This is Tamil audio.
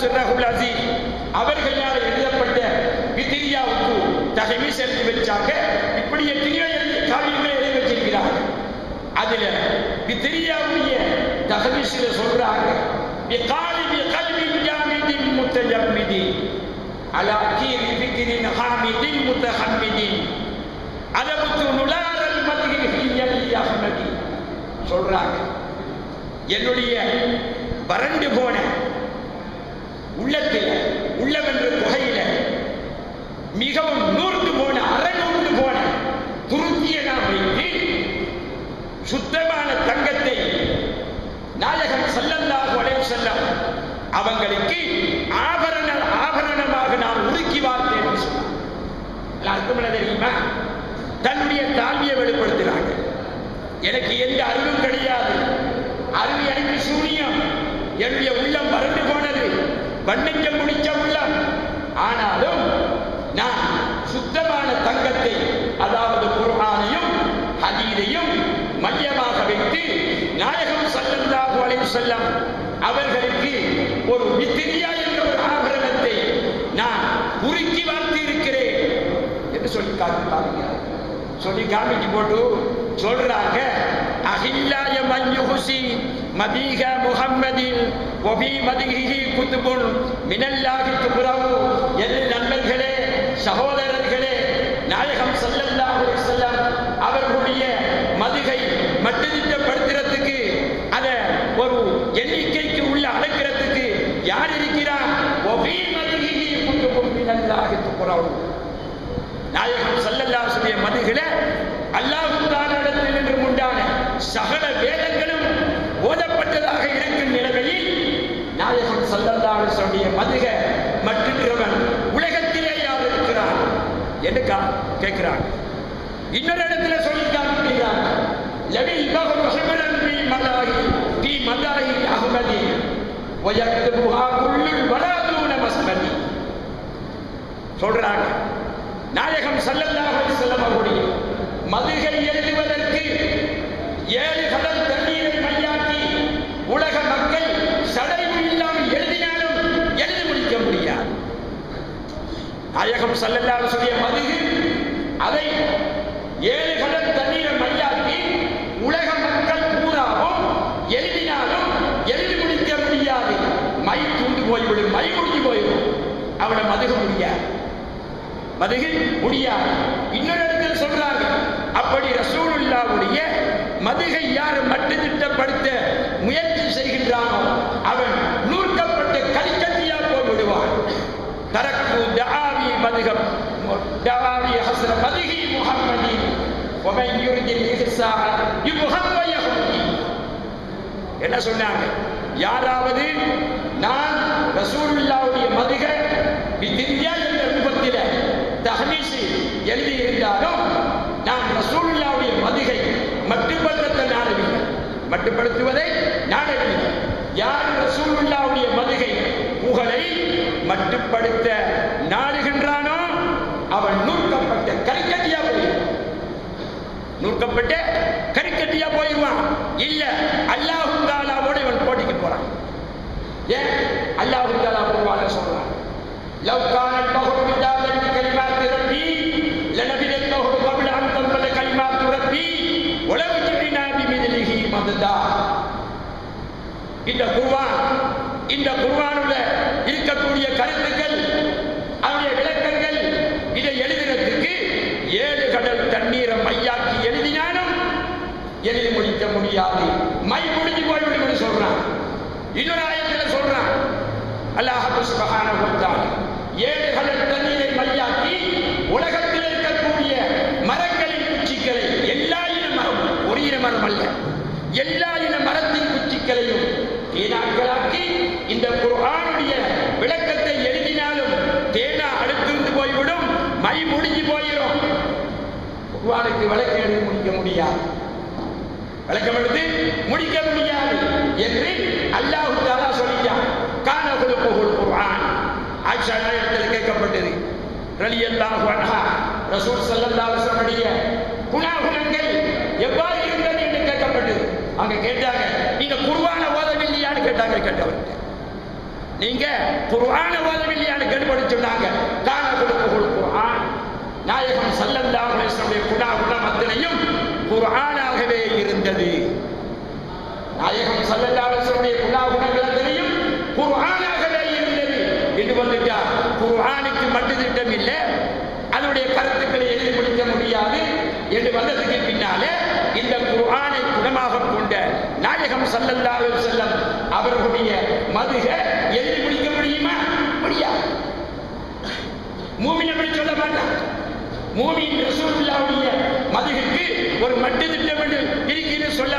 சிர்ரஹுல் அசீஸ் அவர்களால் எழுதப்பட்ட விதிரியாவுக்கு தகவல் எழுதி வச்சாங்க இப்படி எத்தனையோ எழுதி காவியங்களை எழுதி வச்சிருக்கிறார்கள் அதுல விதிரியாவுடைய தகவீசில சொல்றாங்க بقالب قلب جامد متجمد على كير فكر حامد متحمد أدبت نلار المدح هي أحمد சொல்றாங்க என்னுடைய வறண்டு போன உள்ளத்தில் உள்ளவென்ற குகையில மிகவும் நூர்ந்து போன அறநூர்ந்து போன துருக்கிய நாம் வைத்து சுத்தமான தங்கத்தை நாயகன் செல்லந்தாக உடைய செல்லம் அவங்களுக்கு ஆபரண ஆபரணமாக நான் உருக்கி பார்த்தேன் சொன்னார். அர்த்தம் என்ன தெரியுமா? தன்னுடைய தாழ்மையை வெளிப்படுத்துகிறாங்க. எனக்கு எந்த அறிவும் கிடையாது. அறிவு எனக்கு சூனியம். என்னுடைய உள்ளம் வறண்டு போனது. வண்ணஞ்ச முடிச்ச உள்ளம் ஆனாலும் நான் சுத்தமான தங்கத்தை அதாவது குர்ஆனையும் ஹதீதையும் மையமாக வைத்து நாயகம் ஸல்லல்லாஹு அலைஹி வஸல்லம் அவர்களுக்கு ஒரு வித்திரியா என்ற ஒரு ஆபரணத்தை நான் உருக்கி வார்த்து இருக்கிறேன் என்று சொல்லி காட்டுறாங்க சொல்லி காமிக்கு போட்டு சொல்றாங்க. அகில்லாய மஞ்சுகுசி மதீக முஹம்மதின் ஒபி மதிகிஹி குத்துபுன் மினல்லாஹி துபுரவு எது நண்பர்களே சகோதரர்களே நாயகம் ஸல்லல்லாஹு அலைஹி வஸல்லம் அவர்களுடைய மதுகை மட்டுதிட்டப்படுத்துறதுக்கு அத ஒரு எண்ணிக்கைக்கு உள்ள அடக்கிறதுக்கு யார் இருக்கிறார் ஒபி மதிகிஹி குத்துபுன் மினல்லாஹி துபுரவு நாயகம் சல்லல்லாசுடைய மதுகில அல்லாஹு தானிடத்தில் நின்று உண்டான சகல வேதங்களும் ஓதப்பட்டதாக இருக்கும் நிலைமையில் நாயகம் சல்லல்லாசுடைய மதுக மற்றுகிறவன் உலகத்திலே யார் இருக்கிறான் என்று கேட்கிறாங்க இன்னொரு இடத்துல சொல்லி காமிக்கிறாங்க லவில் பகர் ஹிமரன் பி மலாஹி பி மலாஹி அஹ்மதி வயக்துபுஹா குல்லுல் வலாதூன மஸ்மதி. சொல்றாங்க நாயகம் ஸல்லல்லாஹு அலைஹி வஸல்லம் அவருடைய மதுகை எழுதுவதற்கு ஏழு கடல் நாயகம் ஸல்லல்லாஹு அலைஹி மதுகு அதை ஏழு கடல் தண்ணீரை மையாக்கி உலக மக்கள் பூராவும் எழுதினாலும் எழுதி முடிக்க முடியாது. மை தூண்டு போய்விடும் மை முடிஞ்சு போயிடும் அவனை மதுக முடியாது. மதுகு முடியாது. இன்னொரு இடத்துல சொல்றாங்க அப்படி ரசூலுல்லாவுடைய மதுகை யார் மட்டுத்திட்டப்படுத்த முயற்சி செய்கின்றானோ மதுகம் தஆவி ஹஸ்ர மதுகி முஹம்மதி ومن يرد الإحسان يبهم ويهدي என்ன சொன்னாங்க யாராவது நான் ரசூலுல்லாவுடைய மதுக விதிரியா என்ற ரூபத்தில தஹமீசி எழுதி இருந்தாலும் நான் ரசூலுல்லாவுடைய மதுகை மட்டுப்படுத்த நாடவில்லை மட்டுப்படுத்துவதை நாடவில்லை யார் ரசூலுல்லாவுடைய மதுகை புகழை மட்டுப்படுத்த நூற்கப்பட்ட கரிக்கட்டியா போயிடுவான் இல்ல அல்லாஹு தாலாவோட இவன் போட்டிக்கு போறான் ஏன் அல்லாஹு தாலா குர்ஆன்ல சொல்றான் لو كان البحر مدادا لكلمات ربي لنفد البحر قبل ان تنفد كلمات ربي ولو جئنا بمثله مددا இந்த குர்ஆன் இந்த குர்ஆனுல முடியாது. மை முடிஞ்சு போய்விடும் சொல்றான். இன்னொரு ஆயத்தில் சொல்றான். அல்லாஹ் சுப்ஹானஹு கொடுத்தான் தஆலா தண்ணீரை மையாக்கி உலகத்தில் இருக்கக்கூடிய மரங்களின் குச்சிகளை எல்லா இன மரம் ஒரு இன மரம் அல்ல எல்லா இன மரத்தின் குச்சிகளையும் தேனாக்களாக்கி இந்த குர்ஆனுடைய விளக்கத்தை எழுதினாலும் தேனா அடுத்திருந்து போய்விடும் மை முடிஞ்சு போயிடும் குர்ஆனுக்கு விளக்கு எழுதி முடிக்க முடியாது. விளக்கம் எடுத்து முடிக்க முடியாது என்று அல்லாஹ் தாலா சொல்லிட்டான். கான குலுக்குல் குர்ஆன். ஆயிஷா நாயகத்தில் கேட்கப்பட்டது. ரலியல்லாஹு அன்ஹா ரசூல் ஸல்லல்லாஹு அலைஹி வஸல்லம் குணாகுணங்கள் எவ்வாறு இருந்தது என்று கேட்கப்பட்டது. அங்க கேட்டாங்க நீங்க குர்ஆன ஓதவில்லையான்னு கேட்டாங்க கேட்டவர்கிட்ட. நீங்க குர்ஆன ஓதவில்லையான்னு கேள்விப்பட்டு சொன்னாங்க காண கொடுப்புகள் குர்ஆன். நாயகம் ஸல்லல்லாஹு அலைஹி வஸல்லம் குணா குணம் அத்தனையும் குர்ஆனாகவே நாயகம் ஸல்லல்லாஹு அலைஹி தெரியும். குணா குணங்கள் குர்ஆனாகவே இருந்தது என்று வந்துட்டா குர்ஆனுக்கு மட்டு திட்டம் இல்லை. அதனுடைய கருத்துக்களை எழுதி முடிக்க முடியாது என்று வந்ததுக்கு பின்னாலே இந்த குர்ஆனை குணமாக கொண்ட நாயகம் ஸல்லல்லாஹு செல்லம் அவர்களுடைய மதுக எழுதி முடிக்க முடியுமா? முடியாது. மூமின் அப்படி சொல்ல மாட்டான். மூமின் ரசூல்லாவுடைய மதுகுக்கு ஒரு மட்டு திட்டம் என்று இருக்கிறது சொல்ல